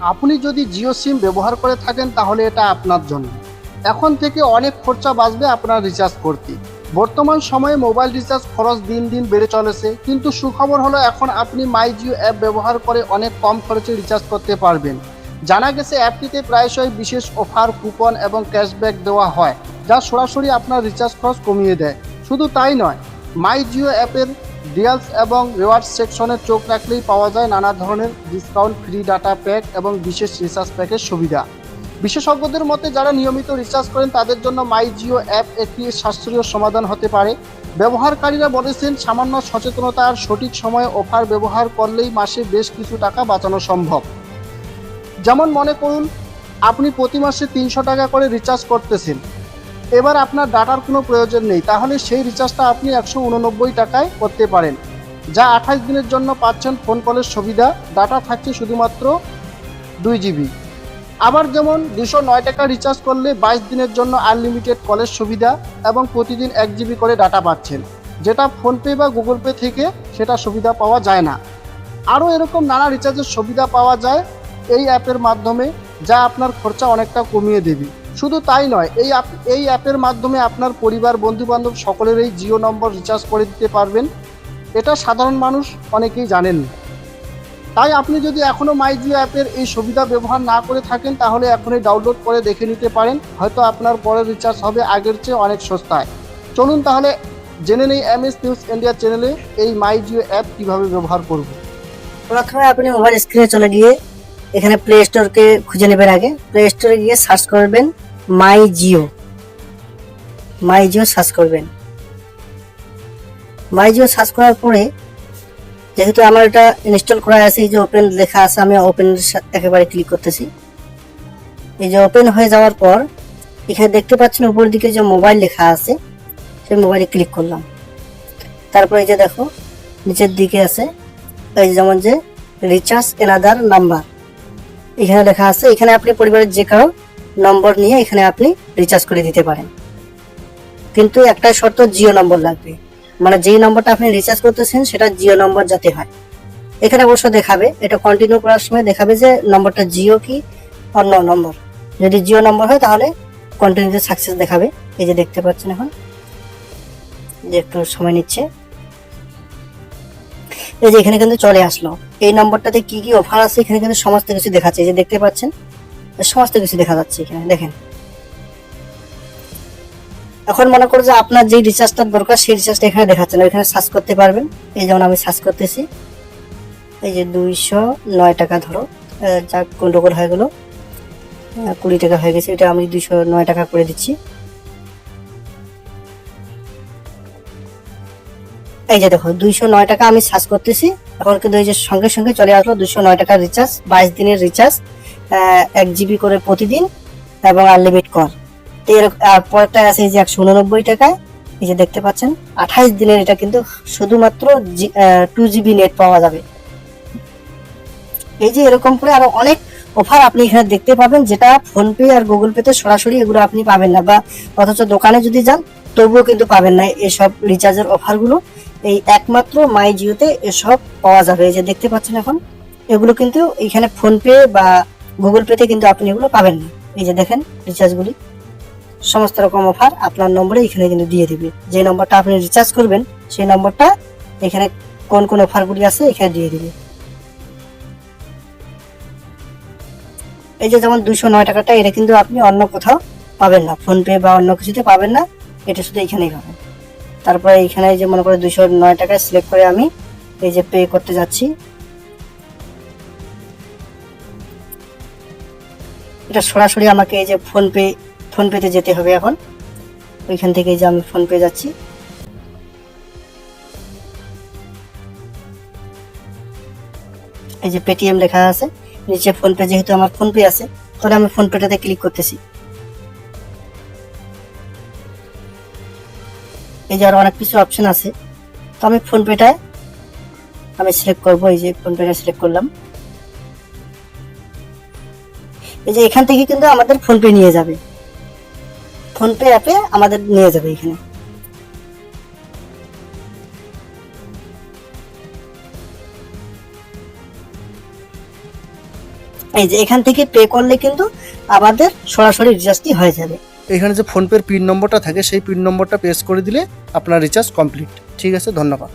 আপনি যদি জিও সিম ব্যবহার করে থাকেন তাহলে এটা আপনার জন্য। এখন থেকে অনেক খরচা বাঁচবে আপনার রিচার্জ করতে। বর্তমান সময়ে মোবাইল রিচার্জ খরচ দিন দিন বেড়ে চলেছে, কিন্তু সুখবর হলো এখন আপনি মাই জিও অ্যাপ ব্যবহার করে অনেক কম খরচে রিচার্জ করতে পারবেন। জানা গেছে অ্যাপটিতে প্রায়শই বিশেষ অফার, কুপন এবং ক্যাশব্যাক দেওয়া হয়, যা সরাসরি আপনার রিচার্জ খরচ কমিয়ে দেয়। শুধু তাই নয় মাই জিও অ্যাপের ডিয়ালস এবং রিওয়ার্ডস সেকশনে চোখ রাখলেই পাওয়া যায় নানা ধরনের ডিসকাউন্ট, ফ্রি ডাটা প্যাক এবং বিশেষ রিচার্জ প্যাকের সুবিধা। বিশেষজ্ঞদের মতে, যারা নিয়মিত রিচার্জ করেন, তাদের জন্য মাই জিও অ্যাপ একটি সাশ্রয়ী সমাধান হতে পারে। ব্যবহারকারীরা বলেছেন, সামান্য সচেতনতা আর সঠিক সময়ে অফার ব্যবহার করলেই মাসে বেশ কিছু টাকা বাঁচানো সম্ভব। যেমন মনে করুন, আপনি প্রতি মাসে তিনশো টাকা করে রিচার্জ করতেছেন। এবার আপনার ডাটার কোনো প্রয়োজন নেই, তাহলে সেই রিচার্জটা আপনি একশো উননব্বই টাকায় করতে পারেন। যা আঠাশ দিনের জন্য পাচ্ছেন ফোন কলের সুবিধা, ডাটা থাকছে শুধুমাত্র দুই জিবি। আবার যেমন দুশো নয় টাকা রিচার্জ করলে বাইশ দিনের জন্য আনলিমিটেড কলের সুবিধা এবং প্রতিদিন এক জিবি করে ডাটা পাচ্ছেন, যেটা ফোনপে বা গুগল পে থেকে সেটা সুবিধা পাওয়া যায় না। আরও এরকম নানা রিচার্জের সুবিধা পাওয়া যায় এই অ্যাপের মাধ্যমে, যা আপনার খরচা অনেকটা কমিয়ে দেবে। শুধু তাই নয়, এই অ্যাপ এই অ্যাপের মাধ্যমে আপনার পরিবার, বন্ধুবান্ধব সকলেরই জিও নম্বর রিচার্জ করে দিতে পারবেন। এটা সাধারণ মানুষ অনেকেই জানেন। তাই আপনি যদি এখনও মাই জিও অ্যাপের এই সুবিধা ব্যবহার না করে থাকেন, তাহলে এখনই ডাউনলোড করে দেখে নিতে পারেন। হয়তো আপনার পরের রিচার্জ হবে আগের চেয়ে অনেক সস্তায়। চলুন তাহলে জেনে নেই এম এস নিউজ ইন্ডিয়া চ্যানেলে এই মাই জিও অ্যাপ কীভাবে ব্যবহার করব। প্রথমে আপনি মোবাইল স্ক্রিনে চলে গিয়ে এখানে প্লে স্টোরকে খুঁজে নেবেন আগে। প্লে স্টোরে গিয়ে সার্চ করবেন। My Jio. My Jio search করবেন। মাই জিও সার্চ করার পরে যেহেতু আমার এটা ইনস্টল করা আছে, এই যে ওপেন লেখা আছে, আমি ওপেন একেবারে ক্লিক করতেছি। এই যে ওপেন হয়ে যাওয়ার পর এখানে দেখতে পাচ্ছেন উপর দিকে যে মোবাইল লেখা আছে, সেই মোবাইলে ক্লিক করলাম। তারপরে এই যে দেখো, নিচের দিকে আছে, এই যেমন যে রিচার্জ এনাদার নাম্বার এখানে লেখা আছে, এখানে আপনি পরিবারের যে কারও নম্বর নিয়ে এখানে আপনি রিচার্জ করে দিতে পারেন। কিন্তু একটা শর্ত জিও নম্বর লাগবে। মানে যেই নম্বরটা আপনি রিচার্জ করতেছেন, সেটা জিও নম্বর যাতে হয়। এখানে অবশ্য দেখাবে, এটা কন্টিনিউ করার সময় দেখাবে যে নম্বরটা জিও কি, অন্য নম্বর। যদি জিও নম্বর হয়, তাহলে কন্টিনিউতে সাকসেস দেখাবে। এই যে দেখতে পাচ্ছেন এখন। যে একটু সময় নিচ্ছে। এই যে এখানে কিন্তু চলে আসলো। এই নম্বরটাতে কি কি অফার আছে, এখানে কিন্তু সমস্ত কিছু দেখাচ্ছে। এই যে দেখতে পাচ্ছেন সমস্ত কিছু দেখা যাচ্ছে এখানে, দেখেন। এখন মনে করো যে আপনার যে রিচার্জটা দরকার, সেই রিচার্জটা এখানে দেখাচ্ছে না এখানে সার্চ করতে পারবেন। এই যেমন আমি সার্চ করতেছি, এই যে দুইশো নয় টাকা ধরো যা গন্ডগোল হয়ে গেলো কুড়ি টাকা হয়ে গেছে, এটা আমি দুইশো নয় টাকা করে দিচ্ছি। এই যে দেখো, দুইশো নয় টাকা আমি সার্চ করতেছি, এখন কিন্তু এই যে সঙ্গে সঙ্গে চলে আসলো দুইশো নয় টাকার রিচার্জ বাইশ দিনের রিচার্জ এক জিবি করে প্রতিদিন এবং আনলিমিট কল তো পরেরটা আছে এই যে একশো উননব্বই টাকায়, এই যে দেখতে পাচ্ছেন, আঠাইশ দিনের এটা কিন্তু শুধুমাত্র টু জিবি নেট পাওয়া যাবে। এই যে এরকম করে আরও অনেক অফার আপনি এখানে দেখতে পাবেন, যেটা ফোনপে আর গুগল পেতে সরাসরি এগুলো আপনি পাবেন না, বা অথচ দোকানে যদি যান, তবুও কিন্তু পাবেন না এসব রিচার্জের অফারগুলো এই একমাত্র মাই জিওতে এসব পাওয়া যাবে। এই যে দেখতে পাচ্ছেন এখন, এগুলো কিন্তু এখানে ফোনপে বা গুগল পেতে কিন্তু আপনি এগুলো পাবেন না। এই যে দেখেন রিচার্জগুলি সমস্ত রকম অফার আপনার নম্বরে এখানে কিন্তু দিয়ে দিবে। যে নম্বরটা আপনি রিচার্জ করবেন, সেই নম্বরটা এখানে কোন কোন অফারগুলি আছে, এখানে দিয়ে দিবে। এই যে যেমন দুশো নয় টাকাটা, এটা কিন্তু আপনি অন্য কোথাও পাবেন না। ফোনপে বা অন্য কিছুতে পাবেন না, এটা শুধু এখানেই পাবেন। তারপরে এখানে যে মনে করে দুশো নয় টাকা সিলেক্ট করে আমি এই যে পে করতে যাচ্ছি। এটা সরাসরি আমাকে এই যে ফোনপে, ফোনপেতে যেতে হবে এখন। ওইখান থেকে যে আমি ফোনপে যাচ্ছি। এই যে পেটিএম লেখা আছে, নিচে ফোনপে যেহেতু আমার ফোনপে আছে, তাহলে আমি ফোনপেটাতে ক্লিক করতেছি। এই যে আরও অনেক কিছু অপশন আছে। তো আমি ফোনপেটায় আমি সিলেক্ট করব, এই যে ফোনপেটা সিলেক্ট করলাম। এই যে এখান থেকে কিন্তু আমাদের ফোন পে নিয়ে যাবে। ফোন পে অ্যাপে আমাদের নিয়ে যাবে এখানে। এই যে এখান থেকে পে করলে কিন্তু আমাদের সরাসরি রিচার্জটি হয়ে যাবে। এখানে যে ফোনপের পিন নম্বরটা থাকে, সেই পিন নম্বরটা প্রেস করে দিলে আপনার রিচার্জ কমপ্লিট ঠিক আছে, ধন্যবাদ।